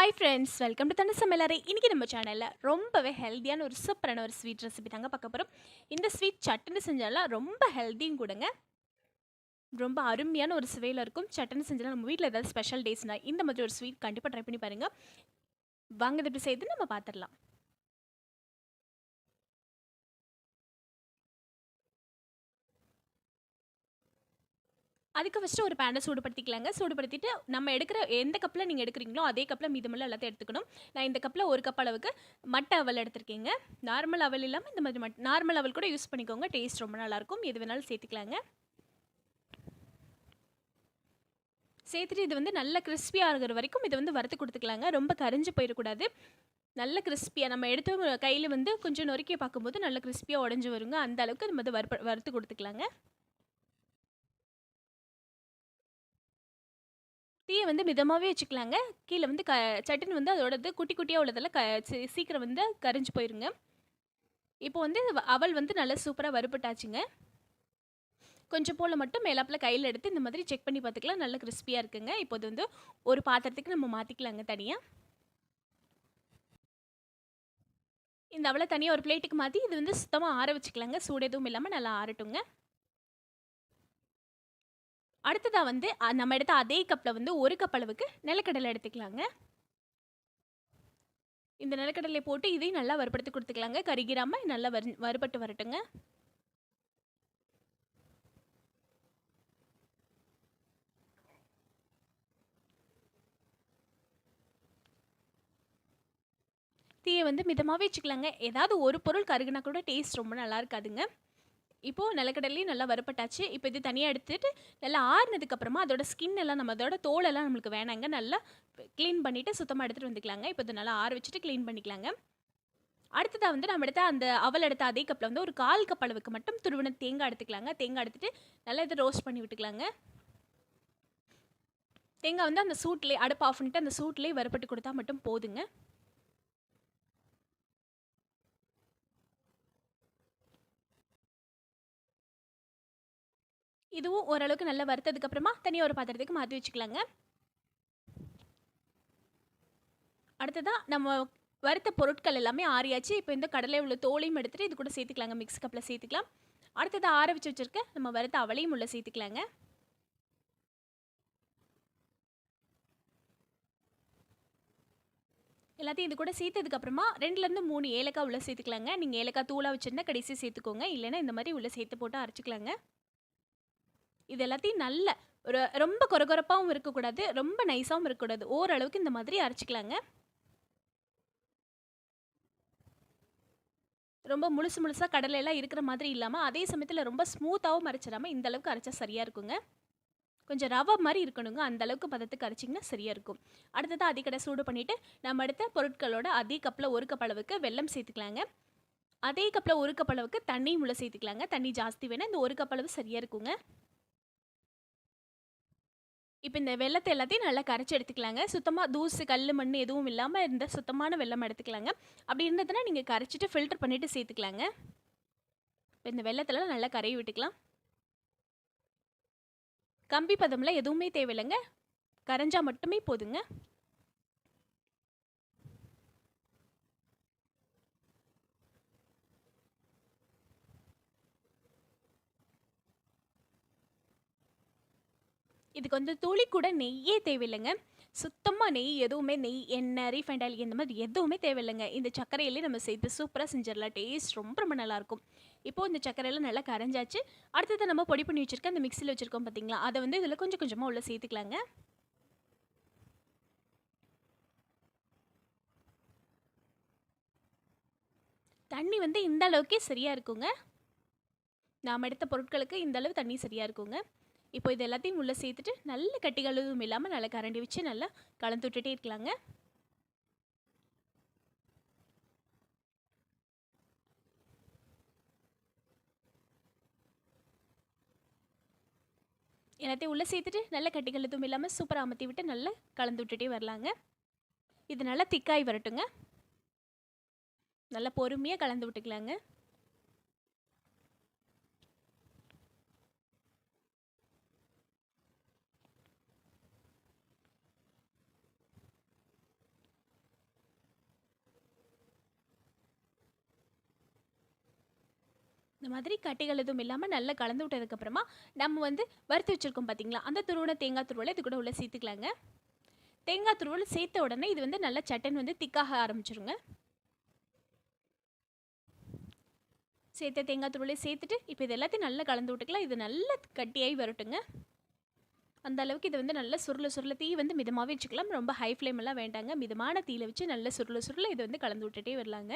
Hi friends welcome to தண்ணி சமையலறை இன்றைக்கி நம்ம சேனலில் ரொம்பவே ஹெல்த்தியான ஒரு சூப்பரான ஒரு ஸ்வீட் ரெசிபி தாங்க பார்க்க போகிறோம் இந்த ஸ்வீட் சட்டுன்னு செஞ்சாலும் ரொம்ப ஹெல்த்தியும் கூடங்க. ரொம்ப அருமையான ஒரு சுவையில் இருக்கும். சட்டுன்னு செஞ்சாலும் நம்ம வீட்டில் ஏதாவது ஸ்பெஷல் டேஸ்னா இந்த மாதிரி ஒரு ஸ்வீட் கண்டிப்பாக ட்ரை பண்ணி பாருங்கள் வாங்க இப்படி எப்படி செய்து நம்ம பார்த்துடலாம். அதுக்கு ஃபஸ்ட்டு ஒரு பேனை சூடுபடுத்திக்கலாங்க. சூடுபடுத்திட்டு நம்ம எடுக்கிற எந்த கப்பில் நீங்கள் எடுக்கிறீங்களோ அதே கப்பில் மீதமெல்லாம் எல்லாத்தையும் எடுத்துக்கணும். நான் இந்த கப்பில் ஒரு கப் அளவுக்கு மட்டை அவல் எடுத்திருக்கேங்க. நார்மல் அவல் இல்லாமல் இந்த மாதிரி மட் நார்மல் அவல் கூட யூஸ் பண்ணிக்கோங்க. டேஸ்ட் ரொம்ப நல்லாயிருக்கும் எது வேணாலும் சேர்த்துக்கலாங்க. சேர்த்துட்டு இது வந்து நல்ல கிறிஸ்பியாக இருக்கிற வரைக்கும் இதை வந்து வறுத்து கொடுத்துக்கலாங்க. ரொம்ப கரைஞ்சி போயிடக்கூடாது நல்ல கிறிஸ்பியாக நம்ம எடுத்து கையில் வந்து கொஞ்சம் நொறுக்கி பார்க்கும்போது நல்ல கிறிஸ்பியாக உடஞ்சி வருங்க. அந்த அளவுக்கு நம்ம வந்து வறுப்ப வறுத்து கொடுத்துக்கலாங்க. தீயை வந்து மிதமாகவே வச்சுக்கலாங்க. கீழே வந்து க சட்டுன்னு வந்து அதோடது குட்டி குட்டியாக உள்ளதெல்லாம் க சீ- சீக்கிரம் வந்து கரைஞ்சி போயிருங்க. இப்போ வந்து அவள் வந்து நல்லா சூப்பராக வறுபட்டாச்சுங்க. கொஞ்சம் போல் மட்டும் மேலாப்பில் கையில் எடுத்து இந்த மாதிரி செக் பண்ணி பார்த்துக்கலாம். நல்ல கிறிஸ்பியாக இருக்குங்க. இப்போ இது வந்து ஒரு பாத்திரத்துக்கு நம்ம மாற்றிக்கலாங்க தனியாக இந்த அவளை தனியாக ஒரு பிளேட்டுக்கு மாற்றி இது வந்து சுத்தமாக ஆற வச்சுக்கலாங்க. சூடு எதுவும் இல்லாமல் நல்லா ஆறட்டுங்க. அடுத்ததாக வந்து நம்ம எடுத்த அதே கப்பில் வந்து ஒரு கப் அளவுக்கு நிலக்கடலை எடுத்துக்கலாங்க. இந்த நிலக்கடலை போட்டு இதையும் நல்லா வறுபடுத்தி கொடுத்துக்கலாங்க. கருகிராமல் நல்லா வறு வறுபட்டு வரட்டுங்க. தீயை வந்து மிதமாகவே வச்சுக்கலாங்க. ஏதாவது ஒரு பொருள் கருகுனா கூட டேஸ்ட் ரொம்ப நல்லா இருக்காதுங்க. இப்போது நிலக்கடலையும் நல்லா வறுப்பட்டாச்சு இப்போ இது தனியாக எடுத்துட்டு நல்லா ஆறுனதுக்கப்புறமா அதோட ஸ்கின் எல்லாம் நம்ம அதோட தோலெல்லாம் நம்மளுக்கு வேணாங்க. நல்லா க்ளீன் பண்ணிவிட்டு சுத்தமாக எடுத்துகிட்டு வந்துக்கலாங்க. இப்போ இது நல்லா ஆற வச்சுட்டு க்ளீன் பண்ணிக்கலாங்க. அடுத்ததாக வந்து நம்ம எடுத்த அந்த அவல் எடுத்த அதே கப்பில் வந்து ஒரு கால் கப் அளவுக்கு மட்டும் துருவின தேங்காய் எடுத்துக்கலாங்க. தேங்காய் எடுத்துட்டு நல்லா இதை ரோஸ்ட் பண்ணி விட்டுக்கலாங்க. தேங்காய் வந்து அந்த சூட்லேயே அடுப்பு ஆஃப் பண்ணிட்டு அந்த சூட்லேயே வறுப்பட்டு கொடுத்தா மட்டும் போதுங்க. இதுவும் ஓரளவுக்கு நல்லா வறுத்ததுக்கு அப்புறமா தனியாக ஒரு பாத்திரத்துக்கு மாற்றி வச்சுக்கலாங்க. அடுத்ததாக நம்ம வறுத்த பொருட்கள் எல்லாமே ஆறியாச்சு. இப்போ இந்த கடலை உள்ள தோலையும் எடுத்துகிட்டு இது கூட சேர்த்துக்கலாங்க. மிக்ஸ் கப்பில் சேர்த்துக்கலாம். அடுத்ததாக ஆற வச்சு வச்சுருக்க நம்ம வறுத்த அவளையும் உள்ள சேர்த்துக்கலாங்க. எல்லாத்தையும் இது கூட சேர்த்ததுக்கு அப்புறமா ரெண்டுலேருந்து மூணு ஏலக்காய் உள்ளே சேர்த்துக்கலாங்க. நீங்கள் ஏலக்காய் தூளாக வச்சுருந்தா கடைசி சேர்த்துக்கோங்க. இல்லைன்னா இந்த மாதிரி உள்ளே சேர்த்து போட்டு அரைச்சிக்கலாங்க. இது எல்லாத்தையும் நல்ல ஒரு ரொம்ப கொரகொரப்பாகவும் இருக்கக்கூடாது ரொம்ப நைஸாகவும் இருக்கக்கூடாது. ஓரளவுக்கு இந்த மாதிரி அரைச்சிக்கலாங்க. ரொம்ப முழுசு முழுசாக கடலையெல்லாம் இருக்கிற மாதிரி இல்லாமல் அதே சமயத்தில் ரொம்ப ஸ்மூத்தாகவும் அரைச்சிடாமல் இந்த அளவுக்கு அரைச்சா சரியாக இருக்குங்க. கொஞ்சம் ரவை மாதிரி இருக்கணுங்க. அந்த அளவுக்கு பதத்துக்கு அரைச்சிங்கன்னா சரியாக இருக்கும். அடுத்ததாக அதிகடை சூடு பண்ணிவிட்டு நம்ம எடுத்த பொருட்களோட அதே கப்பில் ஒரு கப் அளவுக்கு வெல்லம் சேர்த்துக்கலாங்க. அதே கப்பில் ஒரு கப் அளவுக்கு தண்ணியும் உள்ள சேர்த்துக்கலாங்க. தண்ணி ஜாஸ்தி வேணால் இந்த ஒரு கப் அளவு சரியாக இருக்குங்க. இப்போ இந்த வெள்ளத்தை எல்லாத்தையும் நல்லா கரைச்சி எடுத்துக்கலாங்க. சுத்தமாக தூசு கல் மண் எதுவும் இல்லாமல் இருந்த சுத்தமான வெள்ளம் எடுத்துக்கலாங்க. அப்படி இருந்ததுன்னா நீங்கள் கரைச்சிட்டு ஃபில்டர் பண்ணிவிட்டு சேர்த்துக்கலாங்க. இப்போ இந்த வெள்ளத்தில் நல்லா கரையை விட்டுக்கலாம். கம்பி பதம்லாம் எதுவுமே தேவையில்லைங்க. கரைஞ்சால் மட்டுமே போதுங்க. இதுக்கு வந்து துளி கூட நெய்யே தேவையில்லைங்க. சுத்தமாக நெய் எதுவுமே நெய் எண்ணெய் ரீஃபைண்ட் ஆயில் இந்த மாதிரி எதுவுமே தேவையில்லைங்க. இந்த சர்க்கரையிலே நம்ம சேர்த்து சூப்பராக செஞ்சிடலாம். டேஸ்ட் ரொம்ப ரொம்ப நல்லாயிருக்கும் இப்போது இந்த சர்க்கரையெல்லாம் நல்லா கரைஞ்சாச்சு. அடுத்தது நம்ம பொடி பண்ணி வச்சுருக்க அந்த மிக்சியில் வச்சுருக்கோம் பார்த்தீங்களா அதை வந்து இதில் கொஞ்சம் கொஞ்சமாக உள்ள சேர்த்துக்கலாங்க. தண்ணி வந்து இந்த அளவுக்கே சரியாக இருக்குங்க. நாம் எடுத்த பொருட்களுக்கு இந்த அளவு தண்ணி சரியாக இருக்குங்க. இப்போ இது எல்லாத்தையும் உள்ளே சேர்த்துட்டு நல்ல கட்டிகள் இல்லாமல் நல்லா கரண்டி வச்சு நல்லா கலந்து விட்டுட்டே இருக்கலாங்க. எல்லாத்தையும் உள்ளே சேர்த்துட்டு நல்ல கட்டிகள் எதுவும் இல்லாமல் சூப்பராக அமர்த்தி விட்டு நல்லா கலந்து விட்டுட்டே வரலாங்க. இது நல்லா திக்காய் வரட்டுங்க. நல்லா பொறுமையாக கலந்து விட்டுக்கலாங்க. இந்த மாதிரி கட்டிகள் எதுவும் இல்லாமல் நல்லா கலந்து விட்டதுக்கப்புறமா நம்ம வந்து வறுத்து வச்சுருக்கோம் பார்த்தீங்களா அந்த துருவன தேங்காய் துருவலை இது கூட உள்ளே சேர்த்துக்கலாங்க. தேங்காய் துருவல் சேர்த்த உடனே இது வந்து நல்லா சட்டன் வந்து திக்காக ஆரம்பிச்சிருங்க. சேர்த்த தேங்காய் துருவலை சேர்த்துட்டு இப்போ இது எல்லாத்தையும் நல்லா கலந்து விட்டுக்கலாம். இது நல்லா கட்டியாகி வரட்டுங்க. அந்த அளவுக்கு இது வந்து நல்லா சுருள சுருள தீ வந்து மிதமாகவே வச்சுக்கலாம். ரொம்ப ஹை ஃப்ளேம் எல்லாம் வேண்டாங்க. மிதமான தீயில வச்சு நல்லா சுருள சுருள இதை வந்து கலந்து விட்டுட்டே வரலாங்க.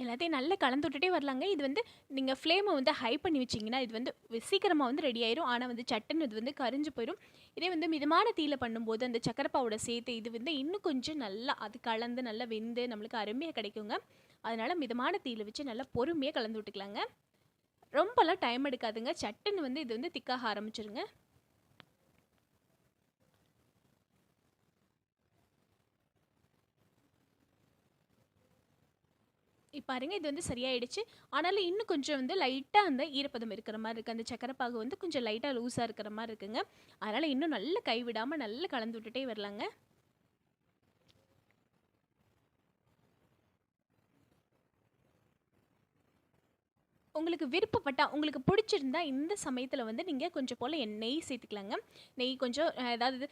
எல்லாத்தையும் நல்லா கலந்து விட்டுட்டே வரலாங்க. இது வந்து நீங்கள் ஃப்ளேமை வந்து ஹை பண்ணி வச்சிங்கன்னா இது வந்து சீக்கிரமாக வந்து ரெடி ஆயிரும். ஆனால் வந்து சட்டுன்னு இது வந்து கரிஞ்சு போயிடும் இதே வந்து மிதமான தீயில் பண்ணும்போது அந்த சக்கரப்பாவோட சேர்த்து இது வந்து இன்னும் கொஞ்சம் நல்லா அது கலந்து நல்லா வெந்து நம்மளுக்கு அருமையாக கிடைக்குங்க. அதனால் மிதமான தீயில் வச்சு நல்லா பொறுமையாக கலந்து விட்டுக்கலாங்க. ரொம்பலாம் டைம் எடுக்காதுங்க. சட்டுன்னு வந்து இது வந்து திக்காக ஆரம்பிச்சிருங்க. இப்போ பாருங்க இது வந்து சரியாயிடுச்சு. ஆனாலும் இன்னும் கொஞ்சம் வந்து லைட்டாக அந்த ஈரப்பதம் இருக்கிற மாதிரி இருக்குது அந்த சக்கரை பாகு வந்து கொஞ்சம் லைட்டாக லூஸாக இருக்கிற மாதிரி இருக்குங்க. அதனால் இன்னும் நல்லா கைவிடாமல் நல்லா கலந்து விட்டுட்டே வரலாங்க. உங்களுக்கு விருப்பப்பட்டா உங்களுக்கு பிடிச்சிருந்தா இந்த சமயத்தில் வந்து நீங்கள் கொஞ்சம் போல் நெய் சேர்த்துக்கலாங்க. நெய் கொஞ்சம் ஏதாவது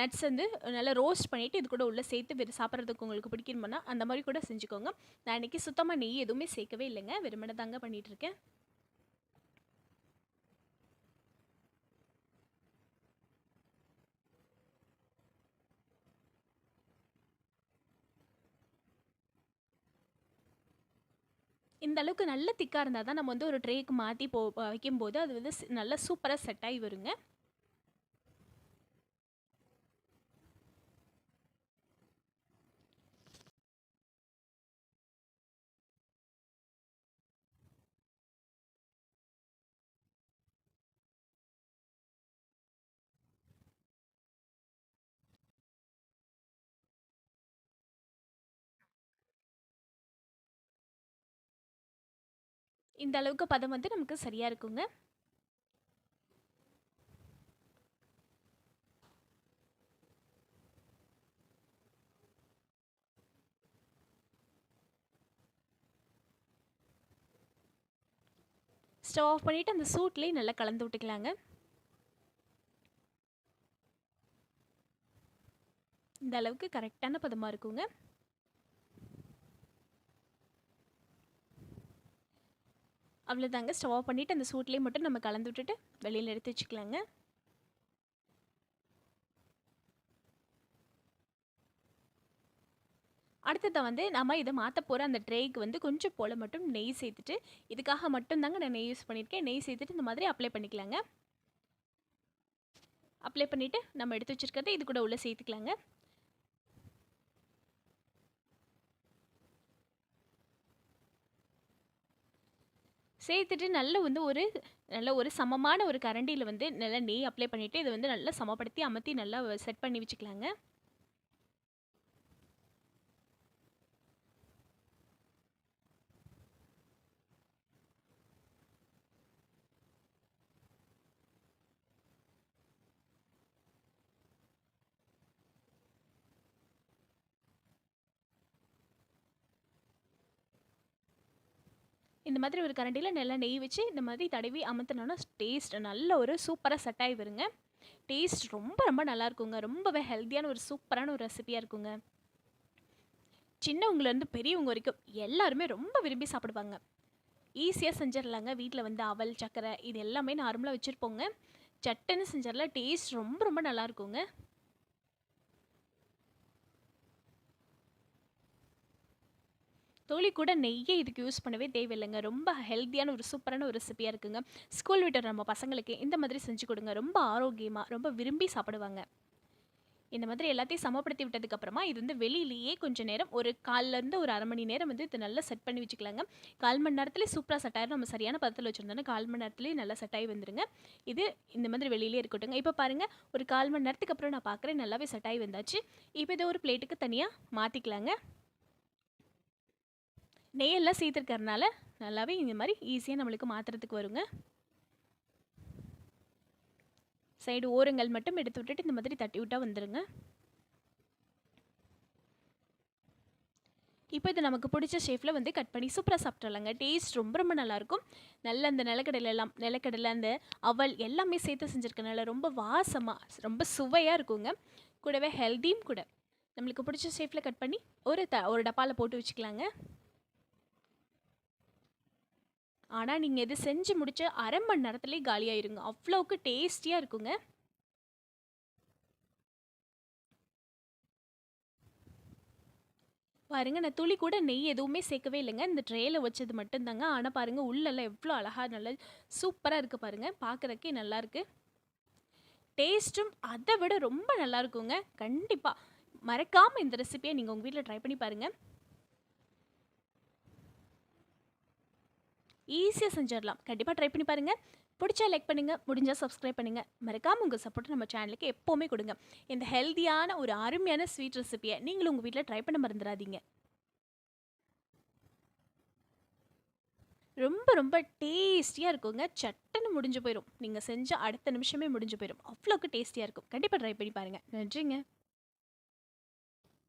நட்ஸ் வந்து நல்லா ரோஸ்ட் பண்ணிவிட்டு இது கூட உள்ளே சேர்த்து வெறும் சாப்பிட்றதுக்கு உங்களுக்கு பிடிக்கணுமோனா அந்த மாதிரி கூட செஞ்சுக்கோங்க. நான் இன்றைக்கி சுத்தமாக நெய் எதுவுமே சேர்க்கவே இல்லைங்க. வெறுமனை தாங்க பண்ணிகிட்ருக்கேன் இந்த அளவுக்கு நல்ல திக்காக இருந்தால் தான் நம்ம வந்து ஒரு ட்ரேக்கு மாற்றி போ வைக்கும்போது அது வந்து நல்லா சூப்பராக செட் ஆகி வருங்க. இந்த அளவுக்கு பதம் வந்து நமக்கு சரியாக இருக்குங்க. ஸ்டவ் ஆஃப் பண்ணிவிட்டு அந்த சூட்லேயே நல்லா கலந்து விட்டுக்கலாங்க. இந்த அளவுக்கு கரெக்டான பதமாக இருக்குங்க. அவ்வளோதாங்க ஸ்டவ் ஆஃப் பண்ணிவிட்டு அந்த சூட்லேயே மட்டும் நம்ம கலந்து விட்டுட்டு வெளியில் எடுத்து வச்சுக்கலாங்க. அடுத்ததை வந்து நம்ம இதை மாற்ற போகிற அந்த ட்ரேக்கு வந்து கொஞ்சம் போல் மட்டும் நெய் சேர்த்துட்டு இதுக்காக மட்டும்தாங்க நான் நெய் யூஸ் பண்ணியிருக்கேன். நெய் சேர்த்துட்டு இந்த மாதிரி அப்ளை பண்ணிக்கலாங்க. அப்ளை பண்ணிவிட்டு நம்ம எடுத்து வச்சுருக்கிறத இது கூட உள்ளே சேர்த்துக்கலாங்க. சேர்த்துட்டு நல்ல வந்து ஒரு நல்ல ஒரு சமமான ஒரு கரண்டியில் வந்து நல்லா நெய் அப்ளை பண்ணிவிட்டு இதை வந்து நல்லா சமப்படுத்தி அமர்த்தி நல்லா செட் பண்ணி வச்சுக்கலாங்க. இந்த மாதிரி ஒரு கரண்டியில் நல்லா நெய் வச்சு இந்த மாதிரி தடவி அமர்த்தினோன்னா டேஸ்ட் நல்ல ஒரு சூப்பராக செட் ஆகி வருங்க. டேஸ்ட் ரொம்ப ரொம்ப நல்லா இருக்குங்க. ரொம்பவே ஹெல்த்தியான ஒரு சூப்பரான ஒரு ரெசிபியாக இருக்குங்க. சின்னவங்கலேருந்து பெரியவங்க வரைக்கும் எல்லாருமே ரொம்ப விரும்பி சாப்பிடுவாங்க. ஈஸியாக செஞ்சிடலாங்க வீட்டில் வந்து அவல் சக்கரை இது எல்லாமே நார்மலாக வச்சுருப்போங்க. சட்டுன்னு செஞ்சிடலாம் டேஸ்ட் ரொம்ப ரொம்ப நல்லா இருக்குங்க. தோழி கூட நெய்யை இதுக்கு யூஸ் பண்ணவே தேவையில்லைங்க. ரொம்ப ஹெல்த்தியான ஒரு சூப்பரான ஒரு ரெசிபியாக இருக்குங்க. ஸ்கூல் விட்டு நம்ம பசங்களுக்கு இந்த மாதிரி செஞ்சு கொடுங்க. ரொம்ப ஆரோக்கியமாக ரொம்ப விரும்பி சாப்பிடுவாங்க. இந்த மாதிரி எல்லாத்தையும் சமப்படுத்தி விட்டதுக்கப்புறமா இது வந்து வெளியிலேயே கொஞ்சம் நேரம் ஒரு காலிலேருந்து ஒரு அரை மணி நேரம் வந்து இது நல்லா செட் பண்ணி வச்சுக்கலாங்க. கால் மணி நேரத்துலேயே சூப்பராக செட் ஆயிரும். நம்ம சரியான பதத்தில் வச்சுருந்தோன்னா கால் மணி நேரத்துலேயே நல்லா செட் ஆகி வந்துருங்க. இது இந்த மாதிரி வெளியிலே இருக்கட்டுங்க இப்போ பாருங்கள் ஒரு கால் மணி நேரத்துக்கு அப்புறம் நான் பார்க்குறேன் நல்லாவே செட் ஆகி வந்தாச்சு. இப்போ இதை ஒரு பிளேட்டுக்கு தனியாக மாற்றிக்கலாங்க நெய்யெல்லாம் சீத்திருக்கறனால நல்லாவே இந்த மாதிரி ஈஸியாக நம்மளுக்கு மாற்றுறதுக்கு வருங்க. சைடு ஓரங்கள் மட்டும் எடுத்து விட்டுட்டு இந்த மாதிரி தட்டி விட்டால் வந்துடுங்க இப்போ இது நமக்கு பிடிச்ச ஷேஃபில் வந்து கட் பண்ணி சூப்பராக சாப்பிட்றலாங்க டேஸ்ட் ரொம்ப ரொம்ப நல்லாயிருக்கும். நல்ல அந்த நிலக்கடலை எல்லாம் நிலக்கடலை அந்த அவல் எல்லாமே சேர்த்து செஞ்சுருக்கனால ரொம்ப வாசமாக ரொம்ப சுவையாக இருக்குங்க. கூடவே ஹெல்த்தியும் கூட. நம்மளுக்கு பிடிச்ச ஷேஃபில் கட் பண்ணி ஒரு த ஒரு டப்பாவில் போட்டு வச்சுக்கலாங்க. ஆனால் நீங்கள் இது செஞ்சு முடிச்ச அரை மணி நேரத்துலேயே காலியாயிருங்க. அவ்வளோவுக்கு டேஸ்டியாக இருக்குங்க. பாருங்க நான் துளி கூட நெய் எதுவுமே சேர்க்கவே இல்லைங்க. இந்த ட்ரேயில் வச்சது மட்டும்தாங்க. ஆனால் பாருங்கள் உள்ளெல்லாம் எவ்வளோ அழகாக நல்லா சூப்பராக இருக்குது பாருங்கள் பார்க்குறக்கே நல்லாயிருக்கு டேஸ்ட்டும் அதை விட ரொம்ப நல்லா இருக்குங்க. கண்டிப்பாக மறக்காமல் இந்த ரெசிபியை நீங்கள் உங்கள் வீட்டில் ட்ரை பண்ணி பாருங்கள் ஈஸியாக செஞ்சிடலாம். கண்டிப்பாக ட்ரை பண்ணி பாருங்கள் பிடிச்சா லைக் பண்ணுங்கள் முடிஞ்சால் சப்ஸ்கிரைப் பண்ணுங்கள் மறக்காமல் உங்கள் சப்போர்ட் நம்ம சேனலுக்கு எப்போவுமே கொடுங்க. இந்த ஹெல்த்தியான ஒரு அருமையான ஸ்வீட் ரெசிபியை நீங்களும் உங்கள் வீட்டில் ட்ரை பண்ண மறந்துடாதீங்க. ரொம்ப ரொம்ப டேஸ்டியாக இருக்குங்க. சட்டுன்னு முடிஞ்சு போயிடும் நீங்கள் செஞ்ச அடுத்த நிமிஷமே முடிஞ்சு போயிடும் அவ்வளோக்கு டேஸ்டியாக இருக்கும். கண்டிப்பாக ட்ரை பண்ணி பாருங்கள் நன்றிங்க.